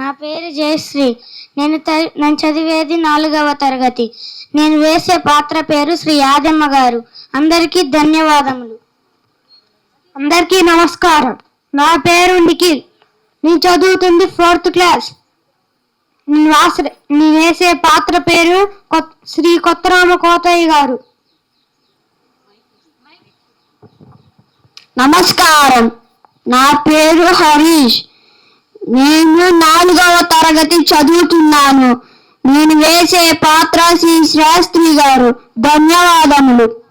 నా పేరు జయశ్రీ. నేను నేను చదివేది నాలుగవ తరగతి. నేను వేసే పాత్ర పేరు శ్రీ యాదమ్మ గారు. అందరికీ ధన్యవాదములు. అందరికీ నమస్కారం. నా పేరు నిఖిల్. నేను చదువుతుంది ఫోర్త్ క్లాస్. నేను రాసే నేను వేసే పాత్ర పేరు శ్రీ కొత్తరామ కోతయ్య గారు. నమస్కారం. నా పేరు హరీష్. నేను నాలుగవ తరగతి చదువుతున్నాను. నేను వేసే పాత్ర శ్రీ శాస్త్రి గారు ధన్యవాదములు.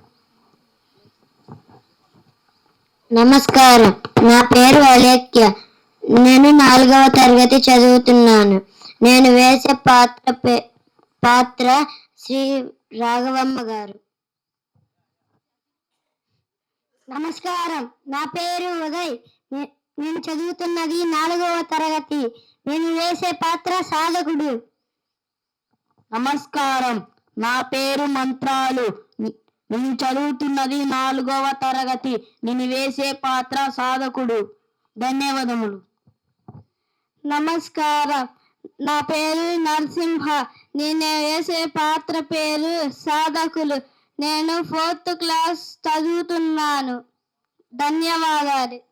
నమస్కారం. నా పేరు అలేఖ్య. నేను నాలుగవ తరగతి చదువుతున్నాను. నేను వేసే పాత్ర పే- పాత్ర శ్రీ రాఘవమ్మ గారు. నమస్కారం. నా పేరు ఉదయ్. నే- నేను చదువుతున్నది నాలుగవ తరగతి. నేను వేసే పాత్ర సాధకుడు. నమస్కారం. నా పేరు మంత్రాలు. నేను చదువుతున్నది నాలుగవ తరగతి. నేను వేసే పాత్ర సాధకుడు. ధన్యవాదములు. నమస్కారం. నా పేరు నరసింహ. నేను వేసే పాత్ర పేరు సాధకులు. నేను ఫోర్త్ క్లాస్ చదువుతున్నాను. ధన్యవాదాలు.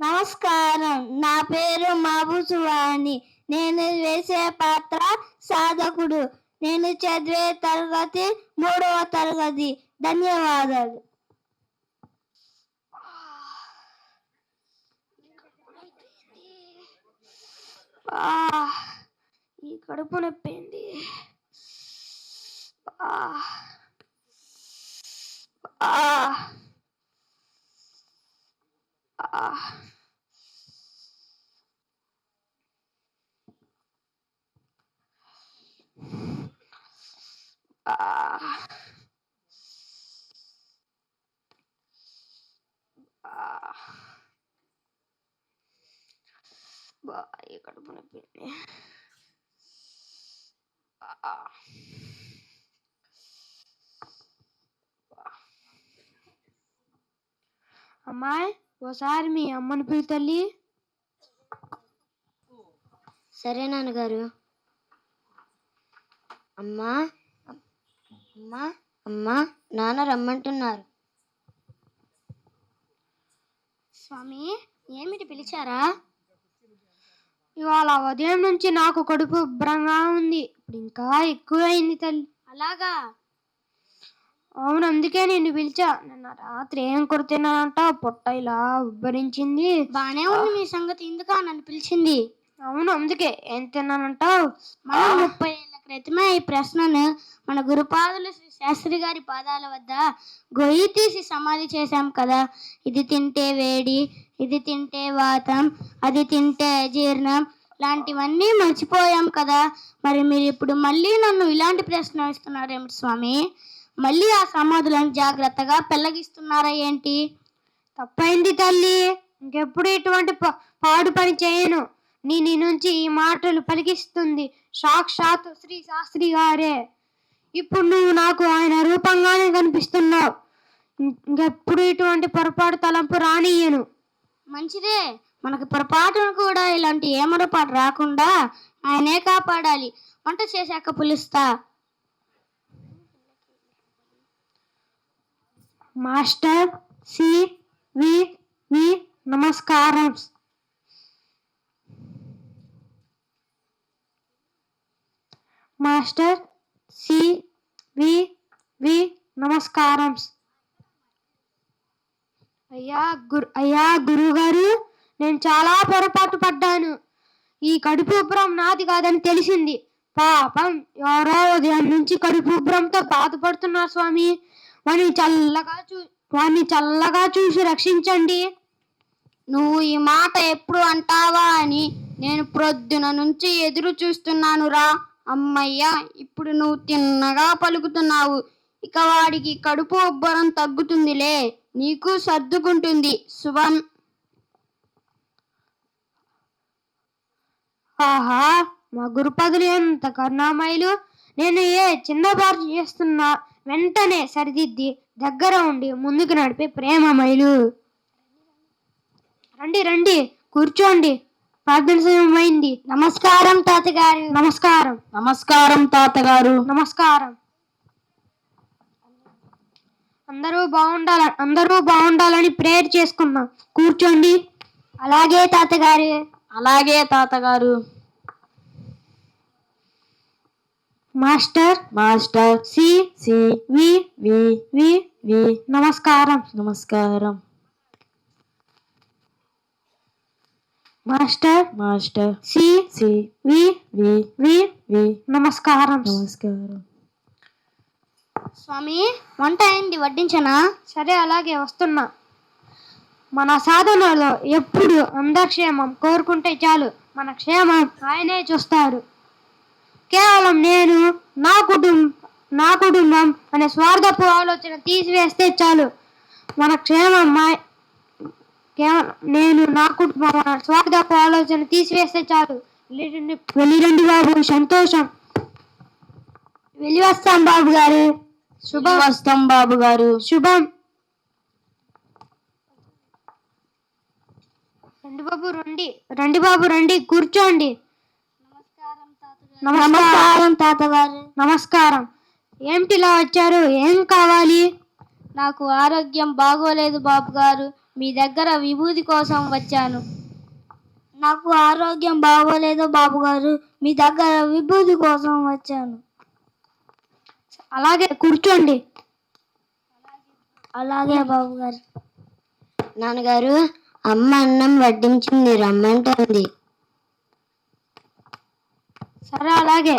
నమస్కారం. నా పేరు మహబూసువాణి నేను వేసే పాత్ర సాధకుడు. నేను చదివే తరగతి మూడవ తరగతి. ధన్యవాదాలు. ఈ కడుపు నొప్పింది ఆ, ఆ, ఆ. ఆ. ఆ. బా ఈ కడుపు నొప్పింది ఆ. అమ్మాయి ఓసారి మీ అమ్మను పిలు తల్లి. సరే నాన్నగారు. అమ్మా అమ్మా అమ్మా నాన్న రమ్మంటున్నారు. స్వామి ఏమిటి పిలిచారా? ఇవాళ ఉదయం నుంచి నాకు కడుపు ఉబ్బరంగా ఉంది. ఇప్పుడు ఇంకా ఎక్కువైంది తల్లి. అలాగా? అవును అందుకే నిన్ను పిలిచా. నిన్న రాత్రి ఏం కూర తిన్నానంట? పొట్ట ఇలా ఉబ్బరించింది. బానే ఉంది మీ సంగతి. ఎందుకా నన్ను పిలిచింది. అవును అందుకే. ఏం తిన్నానంటావు మనం ముప్పై ఏళ్ళ క్రితమే ఈ ప్రశ్నను మన గురుపాదులు శ్రీ శాస్త్రి గారి పాదాల వద్ద గొయ్యి తీసి సమాధి చేశాం కదా. ఇది తింటే వేడి ఇది తింటే వాతం అది తింటే అజీర్ణం లాంటివన్నీ మర్చిపోయాం కదా. మరి మీరు ఇప్పుడు మళ్ళీ నన్ను ఇలాంటి ప్రశ్న వేస్తున్నారేమిటి స్వామి? మళ్ళీ ఆ సమాధులను జాగ్రత్తగా పెళ్ళగిస్తున్నారా ఏంటి? తప్పైంది తల్లి. ఇంకెప్పుడు ఇటువంటి ప- పాడు పని చేయను. నీ నీ నుంచి ఈ మాటలు పలికిస్తుంది సాక్షాత్ శ్రీ శాస్త్రి గారే. ఇప్పుడు నువ్వు నాకు ఆయన రూపంగానే కనిపిస్తున్నావు. ఇంకెప్పుడు ఇటువంటి పొరపాటు తలంపు రానియ్యను. మంచిదే. మనకు పొరపాటును కూడా ఇలాంటి ఏమరపాటు రాకుండా ఆయనే కాపాడాలి. వంట చేశాక పిలుస్తా. మాస్టర్ సి వి వి నమస్కారం. మాస్టర్ సి వి వి నమస్కారం. అయ్యా గురు అయ్యా గురుగారు నేను చాలా పొరపాటు పడ్డాను. ఈ కడుపు ఉబ్బరం నాది కాదని తెలిసింది. పాపం ఎవరో ఉదయం నుంచి కడుపు ఉబ్బరంతో బాధపడుతున్నారు స్వామి. వాడిని చల్లగా చూ వాడిని చల్లగా చూసి రక్షించండి. నువ్వు ఈ మాట ఎప్పుడు అంటావా అని నేను ప్రొద్దున నుంచి ఎదురు చూస్తున్నాను రా. అమ్మయ్యా ఇప్పుడు నువ్వు తిన్నగా పలుకుతున్నావు. ఇక వాడికి కడుపు ఉబ్బరం తగ్గుతుందిలే. నీకు సర్దుకుంటుంది. శుభం ఆహా మా గురుపదులు ఎంత కరుణామయులు. నేను ఏ చిన్న చేస్తున్నా వెంటనే సరిదిద్ది దగ్గర ఉండి ముందుకు నడిపే ప్రేమమయులు రండి రండి కూర్చోండి. ప్రార్థన సమయమైంది. నమస్కారం తాతగారు. నమస్కారం. నమస్కారం తాతగారు. నమస్కారం. అందరూ బాగుండాలని అందరూ బాగుండాలని ప్రేయర్ చేసుకుందాం. కూర్చోండి. అలాగే తాతగారు. అలాగే తాతగారు. Master master. C C V V V V. నమస్కారం. నమస్కారం. Master master. C C V V V V. నమస్కారం. నమస్కారం. స్వామి వంట అయింది వడ్డించనా? సరే అలాగే వస్తున్నా. మన సాధనలో ఎప్పుడు అందరి క్షేమం కోరుకుంటే చాలు. మన క్షేమం ఆయనే చూస్తారు కేవలం నేను నా కుటుంబం నా కుటుంబం అనే స్వార్థపు ఆలోచన తీసివేస్తే చాలు. మన క్షేమం మా- కేవలం నేను నా కుటుంబం అనే స్వార్థపు ఆలోచన తీసివేస్తే చాలు. వెళ్ళిరండి వెళ్ళిరండి బాబు సంతోషం. వెళ్ళి వస్తాం బాబు గారు. శుభం. వస్తాం బాబు గారు. శుభం. రండి బాబు రండి. రండి బాబు రండి. కూర్చోండి. నమస్కారం. తాతగారు. నమస్కారం. ఏమిటిలా వచ్చారు? ఏం కావాలి? నాకు ఆరోగ్యం బాగోలేదు బాబు గారు మీ దగ్గర విభూతి కోసం వచ్చాను. నాకు ఆరోగ్యం బాగోలేదు బాబు గారు మీ దగ్గర విభూతి కోసం వచ్చాను. అలాగే కూర్చోండి. అలాగే బాబు గారు నాన్నగారు అమ్మ అన్నం వడ్డించింది రమ్మంటుంది. సరే అలాగే.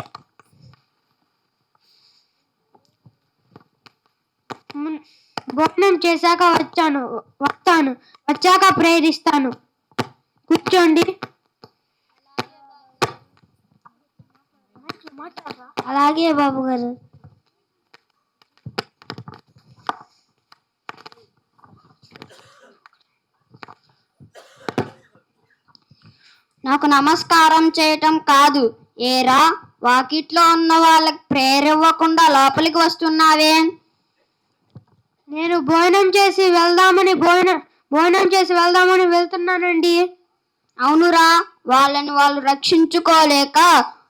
భోజనం చేశాక వచ్చాను వస్తాను. వచ్చాక ప్రేరిస్తాను. కూర్చోండి. అలాగే బాబు గారు. నాకు నమస్కారం చేయటం కాదు. ఏరా వాకిట్లో ఉన్న వాళ్ళకి ప్రేయర్ ఇవ్వకుండా లోపలికి వస్తున్నావే? నేను భోజనం చేసి వెళ్దామని భోజనం భోజనం చేసి వెళ్దామని వెళ్తున్నానండి. అవునురా వాళ్ళని వాళ్ళు రక్షించుకోలేక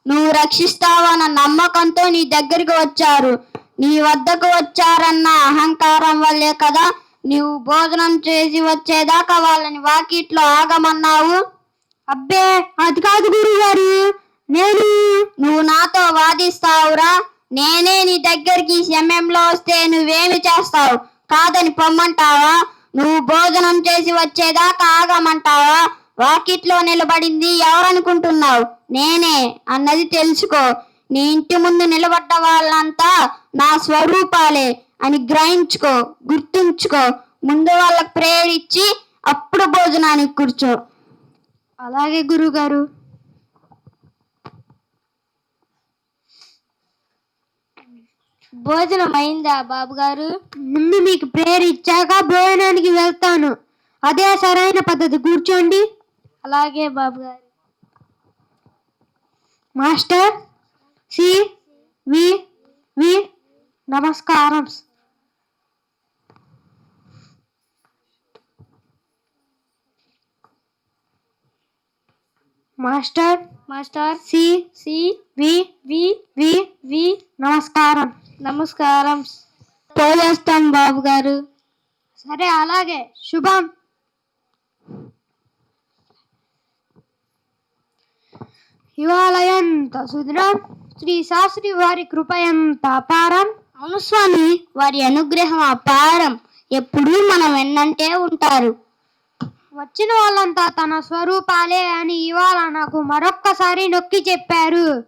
నువ్వు రక్షిస్తావన్న నమ్మకంతో నీ దగ్గరికి వచ్చారు. నీ వద్దకు వచ్చారన్న అహంకారం వల్లే కదా నీవు భోజనం చేసి వచ్చేదాకా వాళ్ళని వాకిట్లో ఆగమన్నావు? అబ్బే అది కాదు గురువు గారు నేను నువ్వు నాతో వాదిస్తావురా? నేనే నీ దగ్గరికి సమయంలో వస్తే నువ్వేమి చేస్తావు? కాదని పొమ్మంటావా? నువ్వు భోజనం చేసి వచ్చేదాకా ఆగమంటావా? వాకిట్లో నిలబడింది ఎవరనుకుంటున్నావు? నేనే అన్నది తెలుసుకో. నీ ఇంటి ముందు నిలబడ్డ వాళ్ళంతా నా స్వరూపాలే అని గ్రహించుకో గుర్తుంచుకో. ముందు వాళ్ళకు ప్రేయర్ ఇచ్చి అప్పుడు భోజనానికి కూర్చో. అలాగే గురుగారు. భోజనం అయిందా బాబు గారు ముందు మీకు ప్రేయర్ ఇచ్చాక భోజనానికి వెళ్తాను. అదే సరైన పద్ధతి. కూర్చోండి. అలాగే బాబు గారు మాస్టర్ సి వి వి నమస్కారం. Master master C C V V V V నమస్కారం. నమస్కారం. పోయేస్తాం బాబు గారు. సరే అలాగే. శుభం. ఇవాళ ఎంత సుదినం. శ్రీ శాస్త్రి వారి కృప ఎంత అపారం. అవును స్వామి వారి అనుగ్రహం అపారం. ఎప్పుడూ మనం వెన్నంటే ఉంటారు. వచ్చిన వాళ్ళంతా తన స్వరూపాలే అని ఇవాళ నాకు మరొక్కసారి నొక్కి చెప్పారు.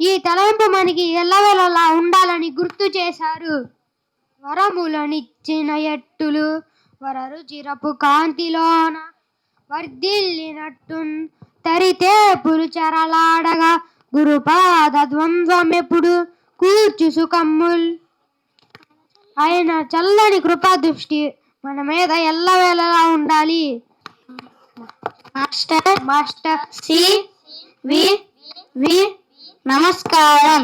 ఈ తలంపు మనకి ఎల్లవేళలా ఉండాలని గుర్తు చేశారు. వరములనిచ్చిన ఎట్టులు వరరు చిరపు కాంతిలోన వర్ధిల్లినట్టు తరితే పులుచరలాడగా గురుపాద ద్వంద్వమెప్పుడు కూర్చు సుఖమ్ముల్. ఆయన చల్లని కృపా దృష్టి మన మీద ఎల్లవేళలా ఉండాలి. Master master C V V నమస్కారం.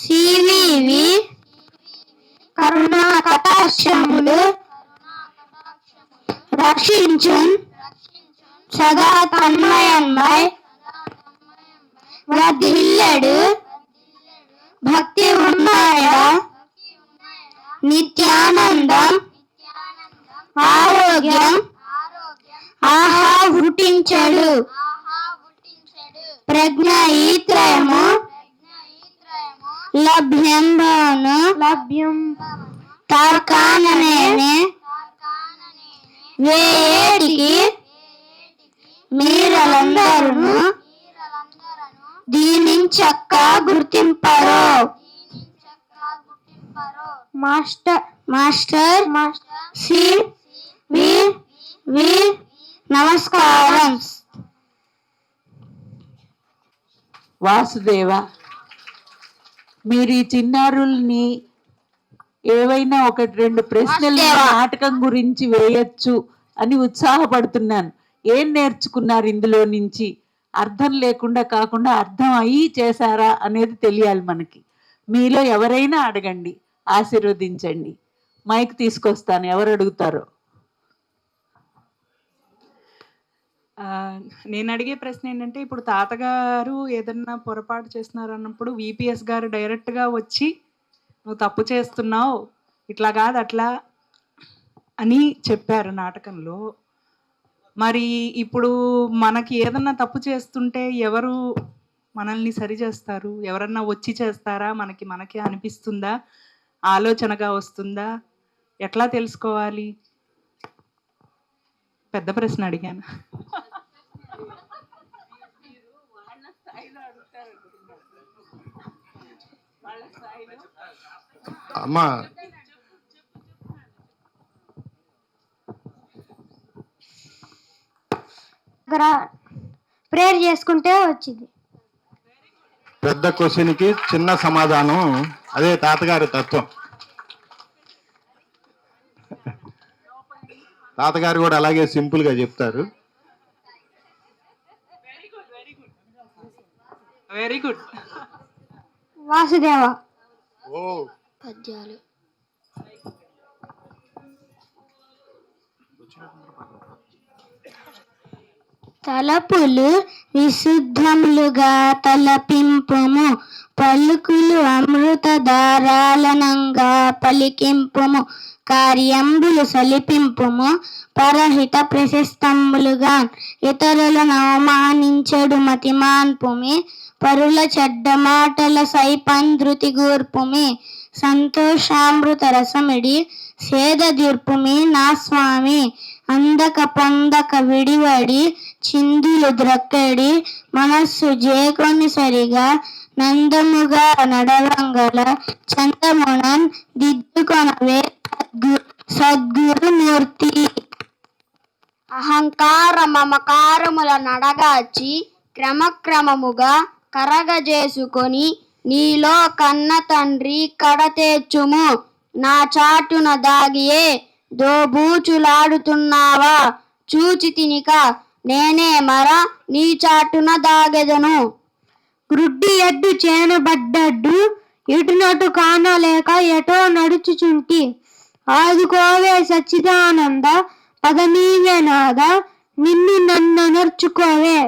సివివి కరుణా కటాక్షములు రక్షించు సదా తన్మయన్మై వర్ధిల్లడు భక్తి ఉన్నాయ నిత్యానందం. ఆరోగ్యం. ఆహా పుట్టించడు ప్రజ్ఞ ఈత్రయము. లభ్యంబను. లభ్యం. తార్కాననే వేటికి మీరందరూ దీనిని చక్క గుర్తింపరు. Master. Master. Master. C. V. V. నమస్కారం. వాసుదేవ మీరు ఈ చిన్నారుల్ని ఏవైనా ఒకటి రెండు ప్రశ్నలు. నాటకం గురించి వేయొచ్చు అని ఉత్సాహపడుతున్నాను. ఏం నేర్చుకున్నారు ఇందులో నుంచి? అర్థం లేకుండా కాకుండా అర్థం అయ్యి చేశారా అనేది తెలియాలి మనకి. మీలో ఎవరైనా అడగండి ఆశీర్వదించండి. మైక్ తీసుకొస్తాను ఎవరు అడుగుతారో. ఆ, నేను అడిగే ప్రశ్న ఏంటంటే ఇప్పుడు తాతగారు ఏదన్నా పొరపాటు చేస్తున్నారు అన్నప్పుడు విపిఎస్ గారు డైరెక్ట్గా వచ్చి నువ్వు తప్పు చేస్తున్నావు ఇట్లా కాదు అట్లా అని చెప్పారు నాటకంలో. మరి ఇప్పుడు మనకి ఏదన్నా తప్పు చేస్తుంటే ఎవరు మనల్ని సరి చేస్తారు? ఎవరన్నా వచ్చి చేస్తారా? మనకి మనకే అనిపిస్తుందా? ఆలోచనగా వస్తుందా? ఎట్లా తెలుసుకోవాలి? పెద్ద ప్రశ్న అడిగాను. అమ్మా. ప్రేయర్ చేసుకుంటే వచ్చింది. పెద్ద క్వశ్చన్కి చిన్న సమాధానం. అదే తాతగారి తత్వం. తాతగారు కూడా అలాగే సింపుల్గా చెప్తారు. Very good Vasudeva. ఓ. పద్యాలు. తలపులు విశుద్ధములుగా తలపింపుము పలుకులు అమృత దారాలనంగా పలికింపుము. కార్యంబులు సలిపింపుము పరహిత ప్రశస్తంబులుగా ఇతరులను అవమానించడు మతిమాన్పుమి పరుల చెడ్డ మాటల సైపంధృతి గూర్పుమి సంతోషామృత రసమిడి సేద దీర్పుమి నా స్వామి అందక పొందక విడివడి చిందులు ద్రక్కడి మనస్సు జేకొని సరిగా నందముగా నడవంగల చందమునన్ దిద్దుకొనవే సద్గురుమూర్తి. అహంకార మమకారముల నడగాచి క్రమక్రమముగా కరగజేసుకొని నీలో కన్న తండ్రి కడతేర్చుము నా చాటున దాగియే దోబూచులాడుతున్నావా? చూచి తినిక నేనే మర నీ చాటున దాగెదను. గ్రుడ్డి ఎడ్డు చేనబడ్డడ్డు ఇటునటు కానలేక ఎటో నడుచుచుంటి. ఆదుకోవే సచ్చిదానంద పదనీవే నాద నిన్ను నన్ను నర్చుకోవే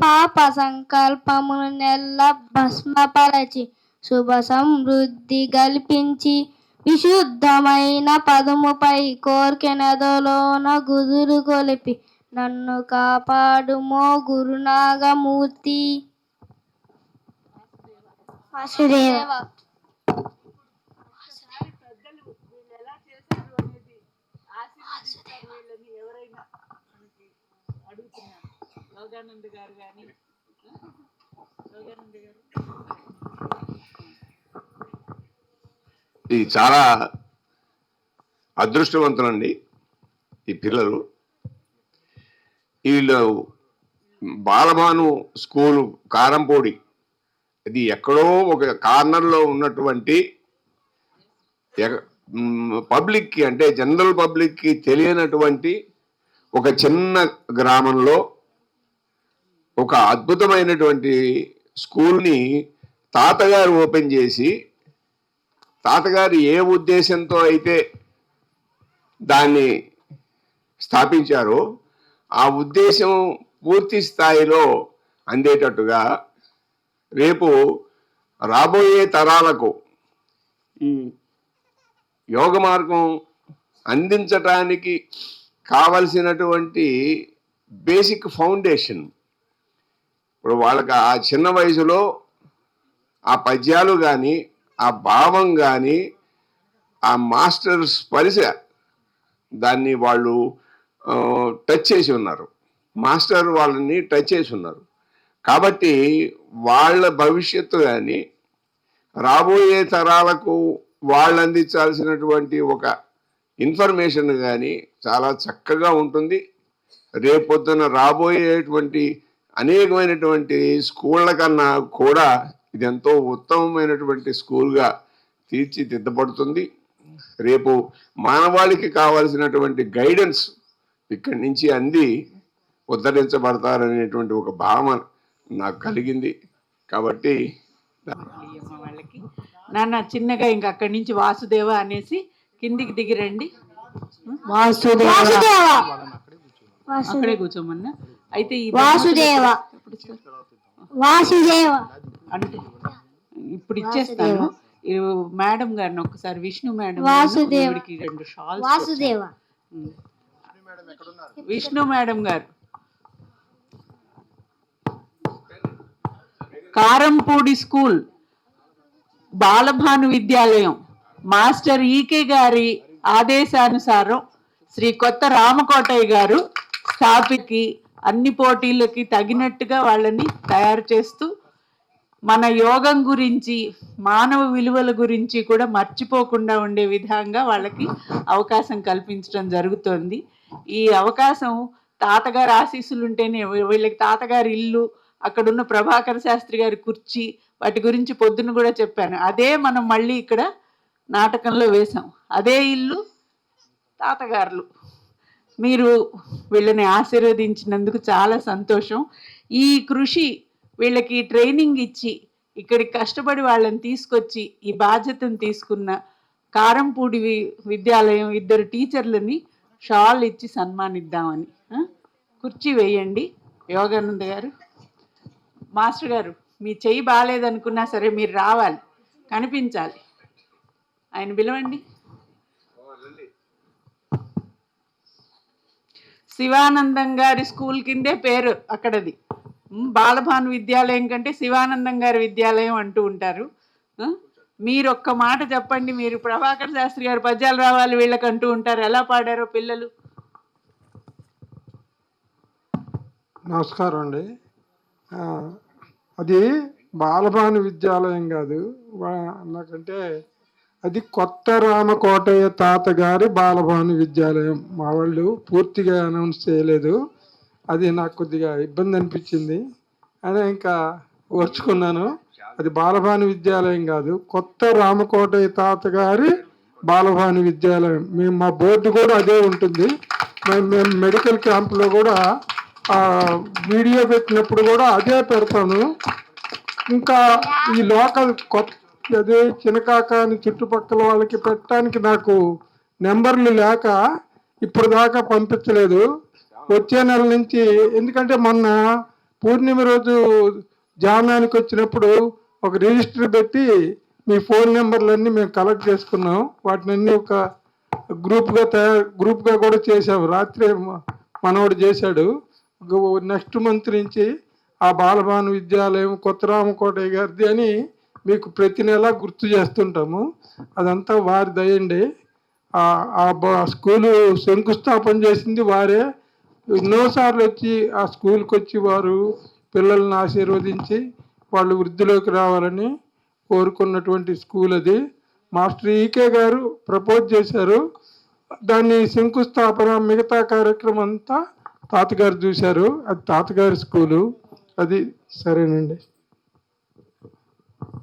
పాప సంకల్పమును నెల్ల భస్మపరచి శుభ సమృద్ధి కల్పించి విశుద్ధమైన పదముపై కోర్కెనదలోన గుదురు కొలిపి నన్ను కాపాడుమో గురునాగమూర్తి. వాసుదేవ. యోగానంద్ గారు కానీ యోగానంద్ గారు. ఇది చాలా అదృష్టవంతులండి ఈ పిల్లలు. వీళ్ళు బాలమాను స్కూలు కారంపూడి. ఇది ఎక్కడో ఒక కార్నర్లో ఉన్నటువంటి ఎగ- పబ్లిక్కి అంటే జనరల్ పబ్లిక్కి తెలియనటువంటి ఒక చిన్న గ్రామంలో ఒక అద్భుతమైనటువంటి స్కూల్ని తాతగారు ఓపెన్ చేసి తాతగారు ఏ ఉద్దేశంతో అయితే దాన్ని స్థాపించారో ఆ ఉద్దేశం పూర్తి స్థాయిలో అందేటట్టుగా రేపు రాబోయే తరాలకు ఈ యోగ మార్గం అందించటానికి కావలసినటువంటి బేసిక్ ఫౌండేషన్ ఇప్పుడు వాళ్ళకి ఆ చిన్న వయసులో ఆ పద్యాలు కానీ ఆ భావం కానీ ఆ మాస్టర్ స్పరిశ దాన్ని వాళ్ళు టచ్ చేసి ఉన్నారు. మాస్టర్ వాళ్ళని టచ్ చేసి ఉన్నారు. కాబట్టి వాళ్ళ భవిష్యత్తు కానీ రాబోయే తరాలకు వాళ్ళు అందించాల్సినటువంటి ఒక ఇన్ఫర్మేషన్ కానీ చాలా చక్కగా ఉంటుంది. రేపొద్దున రాబోయేటువంటి అనేకమైనటువంటి స్కూళ్ళ కన్నా కూడా ఇది ఎంతో ఉత్తమమైనటువంటి స్కూల్గా తీర్చిదిద్దబడుతుంది. రేపు మానవాళికి కావాల్సినటువంటి గైడెన్స్ ఇక్కడి నుంచి అంది ఉద్ధరించబడతారనేటువంటి ఒక భావన నాకు కలిగింది. కాబట్టి వాళ్ళకి. నాన్న చిన్నగా ఇంక అక్కడి నుంచి వాసుదేవ అనేసి కిందికి దిగిరండి. వాసుదేవ! అక్కడే కూర్చోమన్నా. అయితే ఈ వాసుదేవ. వాసుదేవ. అంటే ఇప్పుడు ఇచ్చేస్తాను. మేడం గారిని ఒకసారి విష్ణు మేడం వాసుదేవ. ఈవిడికి రెండు షాల్స్ వాసుదేవ. విష్ణు మేడం గారు. కారంపూడి స్కూల్ బాలభాను విద్యాలయం. మాస్టర్ ఈకే గారి ఆదేశానుసారం శ్రీ కొత్త రామకోటయ్య గారు టాపిక్కి అన్ని పోటీలకి తగినట్టుగా వాళ్ళని తయారు చేస్తూ మన యోగం గురించి మానవ విలువల గురించి కూడా మర్చిపోకుండా ఉండే విధంగా వాళ్ళకి అవకాశం కల్పించడం జరుగుతోంది. ఈ అవకాశం తాతగారు ఆశీస్సులు ఉంటేనే వీళ్ళకి తాతగారి ఇల్లు అక్కడున్న ప్రభాకర శాస్త్రి గారి కుర్చీ వాటి గురించి పొద్దున కూడా చెప్పాను. అదే మనం మళ్ళీ ఇక్కడ నాటకంలో వేశాం. అదే ఇల్లు తాతగారులు. మీరు వీళ్ళని ఆశీర్వదించినందుకు చాలా సంతోషం. ఈ కృషి వీళ్ళకి ట్రైనింగ్ ఇచ్చి ఇక్కడికి కష్టపడి వాళ్ళని తీసుకొచ్చి ఈ బాధ్యతను తీసుకున్న కారంపూడి విద్యాలయం ఇద్దరు టీచర్లని షాల్ ఇచ్చి సన్మానిద్దామని. కుర్చీ వేయండి యోగానంద గారు. మాస్టర్ గారు మీ చెయ్యి బాగాలేదనుకున్నా సరే మీరు రావాలి. కనిపించాలి. ఆయన పిలవండి. శివానందం గారి స్కూల్ కిందే పేరు అక్కడది. బాలభాను విద్యాలయం కంటే శివానందం గారి విద్యాలయం అంటూ ఉంటారు. మీరు ఒక్క మాట చెప్పండి. మీరు ప్రభాకర్ శాస్త్రి గారు పద్యాలు రావాలి వీళ్ళకి అంటూ ఉంటారు. ఎలా పాడారో పిల్లలు? నమస్కారం అండి. అది బాలభాను విద్యాలయం కాదు. నాకంటే అది కొత్త రామకోటయ్య తాతగారి బాలభాను విద్యాలయం. మా వాళ్ళు పూర్తిగా అనౌన్స్ చేయలేదు. అది నాకు కొద్దిగా ఇబ్బంది అనిపించింది. అని ఇంకా ఓర్చుకున్నాను. అది బాలభాను విద్యాలయం కాదు కొత్త రామకోటయ్య తాతగారి బాలభాను విద్యాలయం. మేము మా బోర్డు కూడా అదే ఉంటుంది. మేము మేము మెడికల్ క్యాంప్లో కూడా వీడియో పెట్టినప్పుడు కూడా అదే పెడతాను. ఇంకా ఈ లోకల్ కొత్త అదే చినకాక అని చుట్టుపక్కల వాళ్ళకి పెట్టడానికి నాకు నెంబర్లు లేక ఇప్పుడు దాకా పంపించలేదు. వచ్చే నెల నుంచి ఎందుకంటే మొన్న పూర్ణిమ రోజు జానానికి వచ్చినప్పుడు ఒక రిజిస్టర్ పెట్టి మీ ఫోన్ నెంబర్లన్నీ మేము కలెక్ట్ చేసుకున్నాం. వాటిని అన్ని ఒక గ్రూప్గా తయారు గ్రూప్గా కూడా చేసాము రాత్రి మనవాడు చేశాడు. నెక్స్ట్ మంత్ నుంచి ఆ బాలభాను విద్యాలయం కొత్తరామకోటయ్య గారిది అని మీకు ప్రతి నెల గుర్తు చేస్తుంటాము. అదంతా వారి దయండి. ఆ ఆ స్కూలు శంకుస్థాపన చేసింది వారే. ఎన్నోసార్లు వచ్చి ఆ స్కూల్కి వచ్చి వారు పిల్లల్ని ఆశీర్వదించి వాళ్ళు వృద్ధిలోకి రావాలని కోరుకున్నటువంటి స్కూల్ అది. మాస్టర్ ఈకే గారు ప్రపోజ్ చేశారు. దాన్ని శంకుస్థాపన మిగతా కార్యక్రమం అంతా తాతగారు చూశారు. అది తాతగారి స్కూలు. అది సరేనండి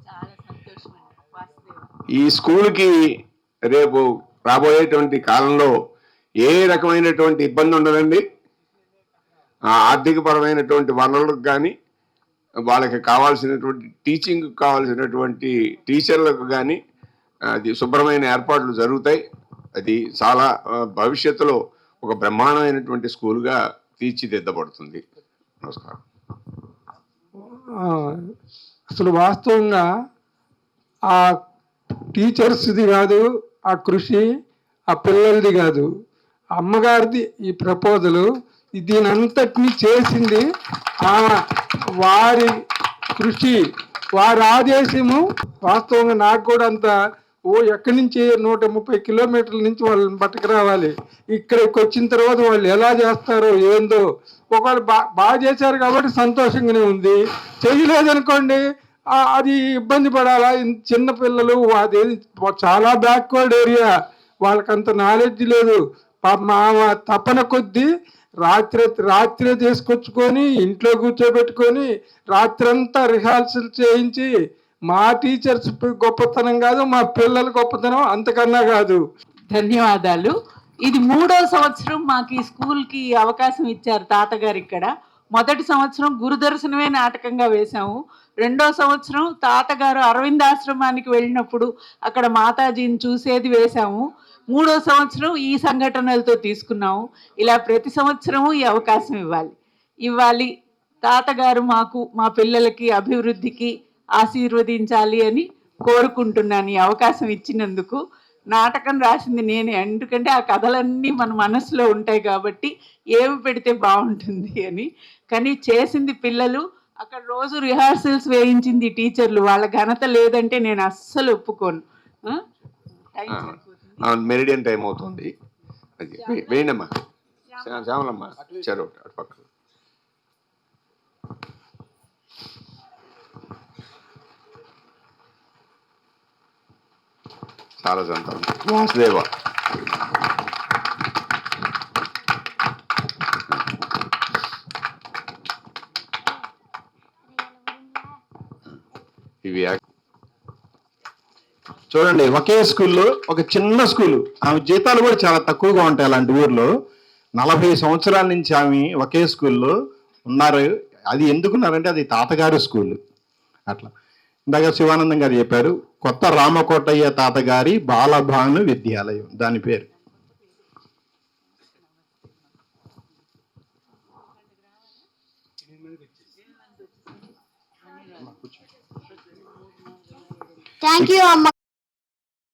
చాలా సంతోషం వాసుదేవ ఈ స్కూల్కి రేపు రాబోయేటువంటి కాలంలో ఏ రకమైనటువంటి ఇబ్బంది ఉండదండి? ఆర్థికపరమైనటువంటి వనరులకు కానీ వాళ్ళకి కావాల్సినటువంటి టీచింగ్ కావాల్సినటువంటి టీచర్లకు కానీ అది శుభ్రమైన ఏర్పాట్లు జరుగుతాయి. అది చాలా భవిష్యత్తులో ఒక బ్రహ్మాండమైనటువంటి స్కూల్గా తీర్చిదిద్దబడుతుంది. నమస్కారం. అసలు వాస్తవంగా ఆ టీచర్స్ది కాదు ఆ కృషి ఆ పిల్లలది కాదు. అమ్మగారిది ఈ ప్రపోజలు దీనంతటినీ చేసింది ఆ వారి కృషి వారి ఆదేశము వాస్తవంగా నాకు కూడా అంత ఓ ఎక్కడి నుంచి నూట ముప్పై కిలోమీటర్ల నుంచి వాళ్ళని పట్టుకురావాలి ఇక్కడికి వచ్చిన తర్వాత వాళ్ళు ఎలా చేస్తారో ఏందో. ఒకవేళ బా బాగా చేశారు కాబట్టి సంతోషంగానే ఉంది. చేయలేదనుకోండి అది ఇబ్బంది పడాలా? చిన్నపిల్లలు అది చాలా బ్యాక్వర్డ్ ఏరియా వాళ్ళకంత నాలెడ్జ్ లేదు. పాప మా తపన కొద్దీ రాత్రి రాత్రి తీసుకొచ్చుకొని ఇంట్లో కూర్చోబెట్టుకొని రాత్రంతా రిహార్సల్ చేయించి మా టీచర్స్ గొప్పతనం కాదు మా పిల్లల గొప్పతనం అంతకన్నా కాదు. ధన్యవాదాలు. ఇది మూడో సంవత్సరం మాకు ఈ స్కూల్కి అవకాశం ఇచ్చారు తాతగారు ఇక్కడ. మొదటి సంవత్సరం గురుదర్శనమే నాటకంగా వేశాము. రెండో సంవత్సరం తాతగారు అరవిందాశ్రమానికి వెళ్ళినప్పుడు అక్కడ మాతాజీని చూసేది వేశాము. మూడో సంవత్సరం ఈ సంఘటనలతో తీసుకున్నాము. ఇలా ప్రతి సంవత్సరము ఈ అవకాశం ఇవ్వాలి. ఇవ్వాలి. తాతగారు మాకు మా పిల్లలకి అభివృద్ధికి ఆశీర్వదించాలి అని కోరుకుంటున్నాను ఈ అవకాశం ఇచ్చినందుకు. నాటకం రాసింది నేనే. ఎందుకంటే ఆ కథలన్నీ మన మనసులో ఉంటాయి కాబట్టి ఏమి పెడితే బాగుంటుంది అని. కానీ చేసింది పిల్లలు అక్కడ రోజు రిహార్సల్స్ వేయించింది టీచర్లు. వాళ్ళ ఘనత లేదంటే నేను అస్సలు ఒప్పుకోను. మెరిడియన్ టైం అవుతుంది. అది వేయండమ్మా శ్యామ- శ్యామలమ్మ చలో అటు పక్క చాలా సంతోషం. వాసుదేవ. ఇవి చూడండి ఒకే స్కూల్లో ఒక చిన్న స్కూల్. ఆమె జీతాలు కూడా చాలా తక్కువగా ఉంటాయి అలాంటి ఊర్లో. నలభై సంవత్సరాల నుంచి ఆమె ఒకే స్కూల్లో ఉన్నారు. అది ఎందుకున్నారంటే అది తాతగారు స్కూల్. అట్లా. ఇందాక శివానందం గారు చెప్పారు కొత్త రామకోటయ్య తాతగారి బాలభాను విద్యాలయం. దాని పేరు. Thank you, Amma.